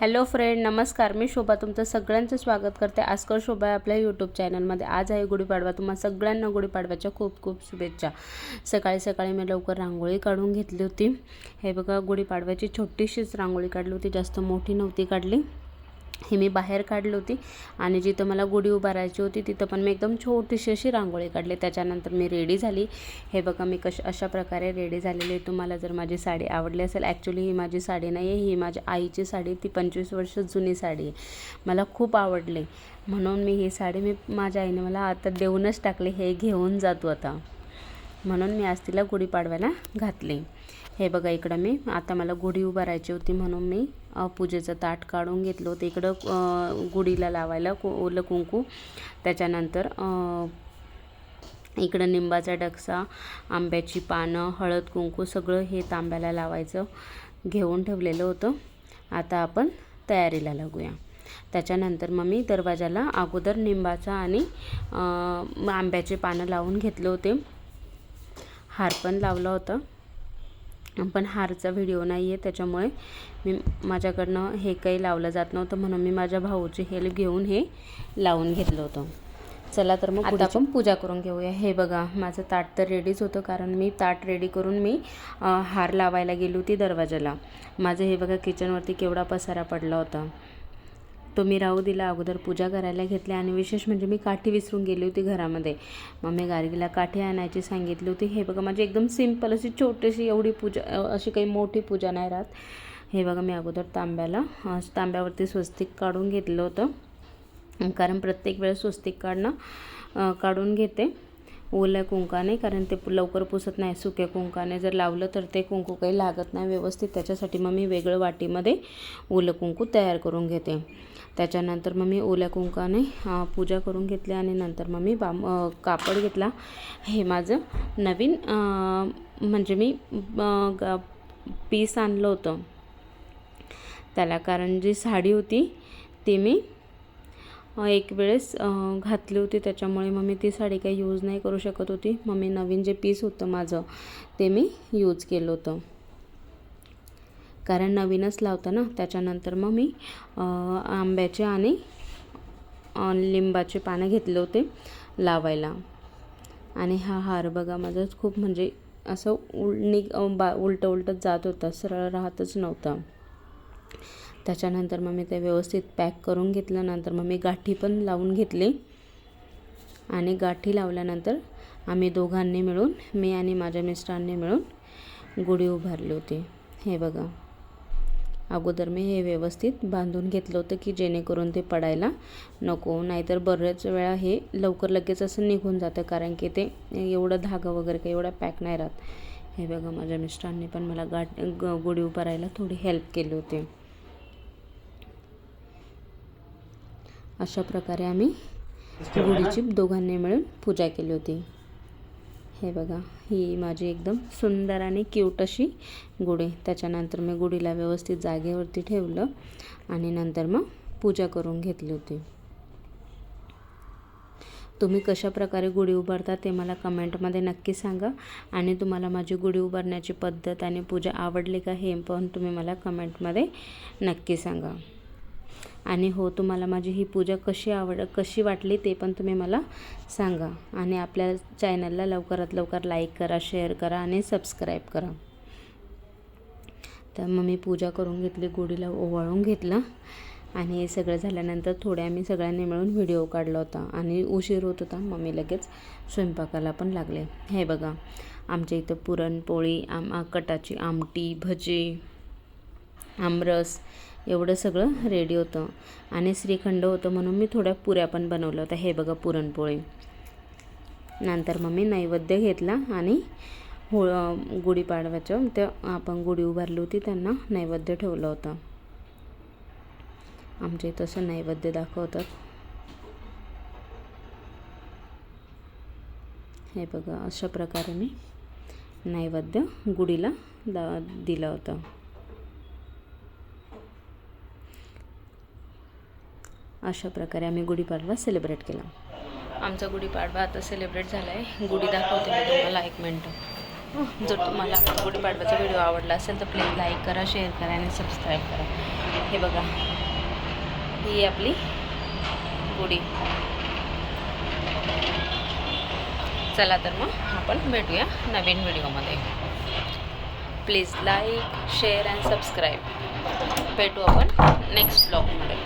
Hello friend नमस्कार. मी शोभा तुमचं सगळ्यांचं स्वागत करते. आजकर शोभा आपल्या यूट्यूब चॅनलमध्ये आज आहे गुढीपाडवा. तुम्हाला सगळ्यांना गुढीपाडव्याच्या खूप खूप शुभेच्छा. सकाळी सकाळी मी लवकर रांगोळी काढून घेतली होती. हे बघा गुढीपाडव्याची छोटीशीच रांगोळी काढली होती. जास्त मोठी नव्हती काढली. ही मी बाहेर काढली होती. आणि जिथं मला गुढी उभारायची होती तिथं पण मी एकदम छोटीशी अशी रांगोळी काढली. त्याच्यानंतर मी रेडी झाली. हे बघा मी कश अशा प्रकारे रेडी झालेली आहे. तुम्हाला जर माझी साडी आवडली असेल ॲक्च्युली ही माझी साडी नाही आहे ही माझ्या आईची साडी ती पंचवीस वर्ष जुनी साडी आहे. मला खूप आवडली. म्हणून मी ही साडी मी माझ्या आईने मला आता देऊनच टाकली. हे घेऊन जातो आता. म्हणून मी आज तिला गुढीपाडव्याला घातली. हे बघा इकडं मी आता मला गुढी उभारायची होती म्हणून मी पूजेचं ताट काढून घेतलं होतं. इकडं गुढीला लावायला कु ओलं कुंकू. त्याच्यानंतर इकडं निंबाचा डक्सा आंब्याची पानं हळद कुंकू सगळं हे तांब्याला लावायचं घेऊन ठेवलेलं होतं. आता आपण तयारीला लागूया. त्याच्यानंतर मग मी दरवाजाला अगोदर निंबाचा आणि आंब्याचे पानं लावून घेतले होते. हार पण लावला होता. पण हारचा व्हिडिओ नाही आहे त्याच्यामुळे मी माझ्याकडनं हे काही लावलं जात नव्हतं. म्हणून मी माझ्या भाऊची हेल्प घेऊन हे लावून घेतलं होतं. चला तर मग आता आपण पूजा करून घेऊया. हे बघा माझं ताट तर रेडीच होतं कारण मी ताट रेडी करून मी हार लावायला गेली होती दरवाजाला. माझं हे बघा किचनवरती केवढा पसारा पडला होता. तो मी राहू दिला अगोदर पूजा करायला घेतली आणि विशेष म्हणजे मी काठी विसरून गेली होती घरामध्ये. मग मी गार्गीला काठी आणायची सांगितली होती. हे बघा माझी एकदम सिंपल अशी छोटीशी एवढी पूजा अशी काही मोठी पूजा नाही राहत. हे बघा मी अगोदर तांब्याला तांब्यावरती स्वस्तिक काढून घेतलं होतं. कारण प्रत्येक वेळेस स्वस्तिक काढणं काढून घेते. ओल्या कुंकाने कारण ते लवकर पुसत नाही. सुक्या कुंकाने जर लावलं तर ते कुंकू काही लागत नाही व्यवस्थित. त्याच्यासाठी मग मी वेगळं वाटीमध्ये ओलं कुंकू तयार करून घेते. त्याच्यानंतर मग मी ओल्या कुंकाने पूजा करून घेतली आणि नंतर मग मी बाम कापड घेतला. हे माझं नवीन म्हणजे मी ग- पीस आणलं होतं. त्याला कारण जी साडी होती ती मी एक वेळेस घातली होती. त्याच्यामुळे मग मी ती साडी काही यूज नाही करू शकत होती. मग मी नवीन जे पीस होतं माझं ते मी यूज केलं होतं. कारण नवीनच लावतं ना. त्याच्यानंतर मग मी आंब्याचे आणि लिंबाचे पानं घेतले होते लावायला. आणि हा हार बघा माझा खूप म्हणजे असं उल नि बा उलटं उलटं जात होतं. सरळ राहतच नव्हतं. त्याच्यानंतर मग मी ते व्यवस्थित पॅक करून घेतलं नंतर मग मी गाठी पण लावून घेतली. आणि गाठी लावल्यानंतर आम्ही दोघांनी मिळून मी आणि माझ्या मिस्टरांनी मिळून गुढी उभारली होती. हे बघा. अगोदर मी हे व्यवस्थित बांधून घेतलं होतं की जेणेकरून ते पडायला नको नाहीतर बऱ्याच वेळा हे लवकर लगेच असं निघून जातं कारण की ते एवढं धागा वगैरे काही एवढा पॅक नाही राहत. हे बघा माझ्या मिस्टरांनी पण मला गाठ ग गुढी उभारायला थोडी हेल्प केली होती. अशा प्रकारे आम्ही गुढीची दोघांनी मिळून पूजा केली होती. हे बघा ही माझी एकदम सुंदर आणि क्यूट अशी गुढी. त्याच्यानंतर मी गुढीला व्यवस्थित जागेवरती ठेवलं आणि नंतर मग पूजा करून घेतली होती. तुम्ही कशा प्रकारे गुढी उभारता ते मला कमेंटमध्ये नक्की सांगा आणि तुम्हाला माझी गुढी उभारण्याची पद्धत आणि पूजा आवडली का हे पण तुम्ही मला कमेंटमध्ये नक्की सांगा. आणि हो तुम्हाला माझी ही पूजा कशी आवड कशी वाटली ते पण तुम्ही मला सांगा. आणि आपल्या चॅनलला लवकरात लवकर लाईक करा शेअर करा आणि सबस्क्राईब करा. तर मग मी पूजा करून घेतली गुढीला ओवाळून घेतलं. आणि हे सगळं झाल्यानंतर थोडे आम्ही सगळ्यांनी मिळून व्हिडिओ काढला होता. आणि उशीर होत होता मम्मी लगेच स्वयंपाकाला पण लागले. हे बघा आमच्या इथं पुरणपोळी आम कटाची आमटी भजी आमरस एवढं सगळं रेडी होतं. आणि श्रीखंड होतं म्हणून मी थोड्या पुऱ्या पण बनवल्या होत्या. हे बघा पुरणपोळी. नंतर मग मी नैवेद्य घेतला आणि हो गुढीपाडव्याचं ते आपण गुढी उभारली होती त्यांना नैवेद्य ठेवलं होतं. आमच्या इथं असं नैवेद्य दाखवतात. हे बघा अशा प्रकारे मी नैवेद्य गुढीला दा दिलं होतं. अशा प्रकारे आम्ही गुढीपाडवा सेलिब्रेट केला. आमचा गुढीपाडवा आता सेलिब्रेट झाला आहे गुढी दाखवते मी तुम्हाला एक मिनटं. जर तुम्हाला गुढीपाडवाचा व्हिडिओ आवडला असेल तर प्लीज लाईक करा शेअर करा आणि सबस्क्राईब करा. हे बघा. ही आपली गुढी. चला तर मग आपण भेटूया नवीन व्हिडिओमध्ये please like share and subscribe भेटू आपण नेक्स्ट ब्लॉगमध्ये